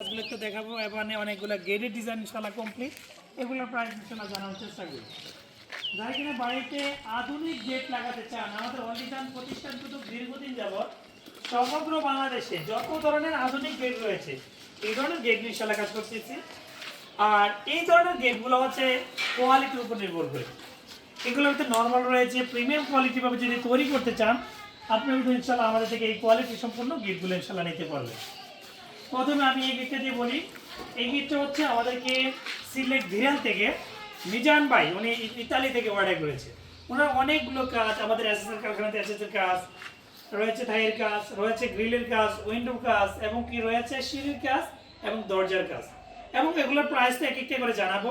কাজগুলো একটু দেখাবো। অনেকগুলো গেটের ডিজাইন ইনশাল্লাহ কমপ্লিট এগুলোর প্রাইস ইনশাল্লাহ চেষ্টা করি। কিনা বাড়িতে আধুনিক গেট লাগাতে চান, আমাদের প্রতিষ্ঠান দীর্ঘদিন সমগ্র বাংলাদেশে যত ধরনের আধুনিক গেট রয়েছে, এই ধরনের গেট ইনশাল্লাহ কাজ করতেছি। আর এই ধরনের গেটগুলো হচ্ছে কোয়ালিটির উপর নির্ভর করে। এগুলোর মধ্যে নর্মাল রয়েছে প্রিমিয়াম কোয়ালিটি ভাবে যদি তৈরি করতে চান, আপনি ইনশাল্লাহ আমাদের থেকে এই কোয়ালিটি সম্পূর্ণ গেটগুলো ইনশাল্লাহ নিতে পারবেন। প্রথমে আমি এই গেটটা দিয়ে বলি। এই গেটটা হচ্ছে আমাদেরকে সিলেট ভিরাল থেকে মিজান ভাই, উনি ইতালি থেকে অর্ডার করেছে। ওনার অনেকগুলো কাজ, আমাদের এসএসএর কারখানাতে এসএসএর কাজ, রয়েছে থাইয়ের কাজ, রয়েছে গ্রিলের কাজ, উইন্ডো কাজ, এবং কি রয়েছে সিঁড়ির কাজ এবং দরজার কাজ। এবং এগুলোর প্রাইসটা এক একটা করে জানাব।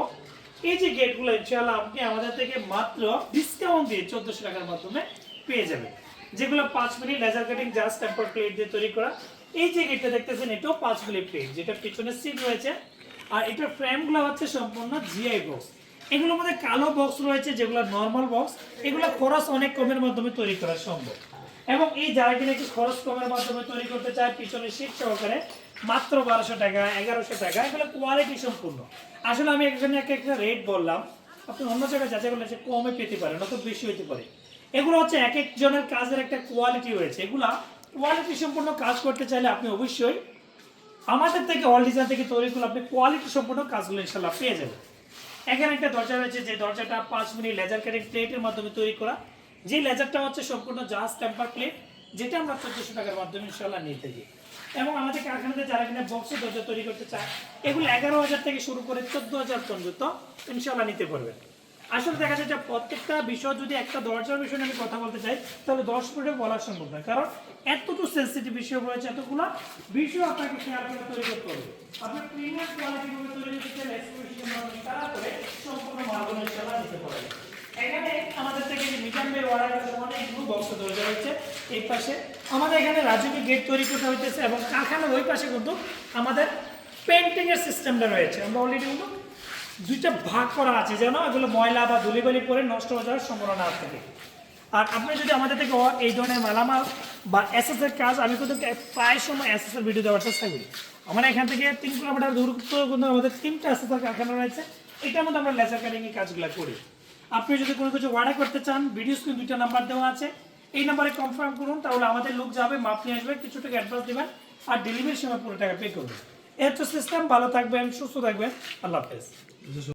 এই যে গেটগুলো, ইনশাআল্লাহ আপনি আমাদের থেকে মাত্র ডিসকাউন্ট দিয়ে চোদ্দোশো টাকার মাধ্যমে পেয়ে যাবেন। যেগুলো পাঁচ minute laser cutting just temper plate দিয়ে তৈরি করা এই যে গেটটা দেখতেছেন, এটাও পাঁচ মিনিট প্লেট যেটা পিছনে সিট রয়েছে। আর এটার ফ্রেমগুলো হচ্ছে সম্পূর্ণ জিআই বক্স এগুলোর মধ্যে কালো বক্স রয়েছে, যেগুলো নর্মাল বক্স এগুলো খরচ অনেক কমের মাধ্যমে তৈরি করা সম্ভব। এবং এই যারা কিনা খরচ কমের মাধ্যমে তৈরি করতে চায় পিছনে সিট সহকারে মাত্র বারোশো টাকা, এগারোশো টাকা, এগুলো কোয়ালিটি সম্পূর্ণ। আসলে আমি এখানে একটা একটা রেট বললাম। আপনি অন্য জায়গায় যাচাই করলে সে কমে পেতে পারেন অত বেশি হতে পারে। এগুলো হচ্ছে এক একজনের কাজের একটা কোয়ালিটি রয়েছে। এগুলা কোয়ালিটি সম্পূর্ণ কাজ করতে চাইলে আপনি অবশ্যই আমাদের থেকে অল ডিজাইন থেকে তৈরি করলে আপনি কোয়ালিটি সম্পূর্ণ কাজগুলো ইনশাল্লাহ পেয়ে যাবেন। এখানে একটা দরজা রয়েছে, যে দরজাটা পাঁচ মিনিট লেজার কাটিং প্লেটের মাধ্যমে তৈরি করা। যে লেজারটা হচ্ছে সম্পূর্ণ জাহাজ টেম্পার প্লেট যেটা আমরা চোদ্দশো টাকার মাধ্যমে ইনশাল্লাহ নিয়ে থাকি। এবং আমাদের কারখানাতে যারা কিনা বক্সের দরজা তৈরি করতে চায়, এগুলো এগারো হাজার থেকে শুরু করে চোদ্দ হাজার পর্যন্ত ইনশাল্লাহ নিতে পারবেন। আসলে দেখা যায় যে প্রত্যেকটা বিষয় যদি একটা দরজার বিষয়ে আমি কথা বলতে চাই, তাহলে দশ মিনিটে বলা সম্ভব না কারণ এতটুকু সেন্সিটিভ বিষয় রয়েছে, এতগুলো বিষয় আপনাকে শেয়ার করে তৈরি করতে হবে। আপনি প্রিমিয়াম কোয়ালিটি ভাবে তৈরি করতে তারা করে সম্পূর্ণ দিতে আমাদের থেকে যে বক্স দরজা রয়েছে। এই পাশে আমাদের এখানে গেট তৈরি করতে এবং কারখানার ওই পাশে কিন্তু আমাদের পেন্টিং এর সিস্টেমটা রয়েছে। আমরা অলরেডি কিন্তু দুইটা ভাগ করা আছে, যেন এগুলো ময়লা বা ধুলিবালি পরে নষ্ট হয়ে যাওয়ার সম্ভাবনা থাকে আর আপনি যদি আমাদের থেকে এই ধরনের মালামাল বা এসএস এর কাজ, আমি কিন্তু প্রায় সময় এসএস এর ভিডিও দেওয়ার চেষ্টা করি। আমার এখান থেকে তিন কিলোমিটার দূরত্ব কিন্তু আমাদের তিনটা এসএস এর কারখানা রয়েছে। এটার মধ্যে আমরা লেজার কাটিং এর কাজগুলো করি। আপনি যদি কোনো কিছু অর্ডার করতে চান ভিডিও স্ক্রিন দুইটা নাম্বার দেওয়া আছে। এই নাম্বারে কনফার্ম করুন, তাহলে আমাদের লোক যাবে, মাপ নিয়ে আসবে, কিছু টাকা অ্যাডভান্স দেবেন, আর ডেলিভারির সময় পুরো টাকা পে করবেন এর তো সিস্টেম ভালো থাকবেন, সুস্থ থাকবেন, আল্লাহ হাফেজ। Entonces,